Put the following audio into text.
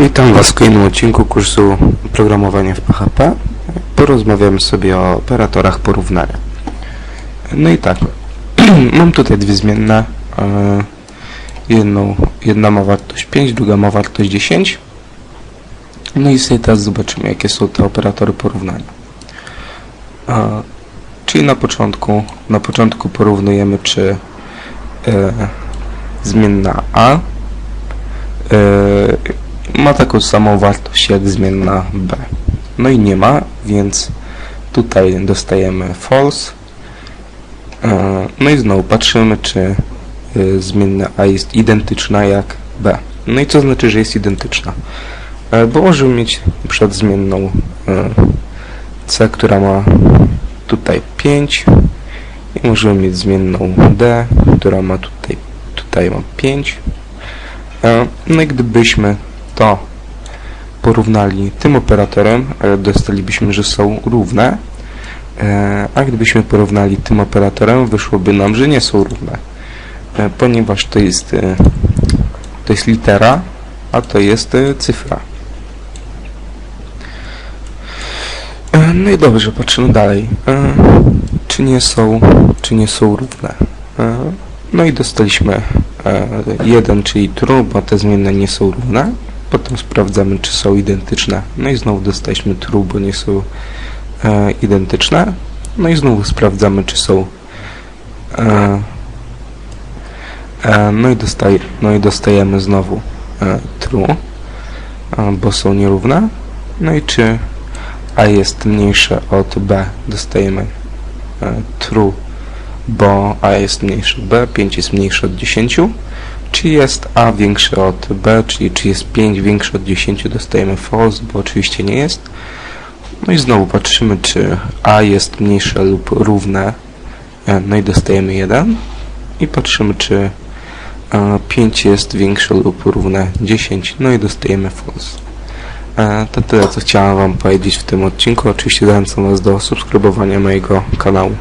Witam Was w kolejnym odcinku kursu programowania w PHP. Porozmawiamy sobie o operatorach porównania. No i tak, mam tutaj dwie zmienne. e, Jedną, jedna ma wartość 5, druga ma wartość 10. No i sobie teraz zobaczymy, jakie są te operatory porównania. E, Czyli na początku, na początku porównujemy, czy e, zmienna A ma taką samą wartość jak zmienna b. No i nie ma, więc tutaj dostajemy false. E, No i znowu patrzymy, czy y, zmienna a jest identyczna jak b. No i co znaczy, że jest identyczna? E, Bo możemy mieć przykład zmienną e, c, która ma tutaj 5 i możemy mieć zmienną d, która ma tutaj, tutaj ma 5 E, No i gdybyśmy to porównali tym operatorem, dostalibyśmy, że są równe, e, a gdybyśmy porównali tym operatorem, wyszłoby nam, że nie są równe, e, ponieważ to jest, e, to jest litera, a to jest cyfra. No i dobrze, patrzymy dalej. Czy nie są, czy nie są równe? No i dostaliśmy 1, czyli true, bo te zmienne nie są równe. Potem sprawdzamy, czy są identyczne. No i znowu dostaliśmy true, bo nie są e, identyczne. No i znowu sprawdzamy, czy są e, e, no, i dostaje, no i dostajemy znowu e, true, e, bo są nierówne. No i czy a jest mniejsze od b, dostajemy e, true, bo a jest mniejsze od b, 5 jest mniejsze od 10. Czy jest a większe od b, czyli czy jest 5 większe od 10, dostajemy false, bo oczywiście nie jest. No i znowu patrzymy, czy a jest mniejsze lub równe, e, no i dostajemy 1. I patrzymy, czy e, 5 jest większe lub równe 10, no i dostajemy false. E, To tyle, co chciałem Wam powiedzieć w tym odcinku. Oczywiście zachęcam Was do subskrybowania mojego kanału.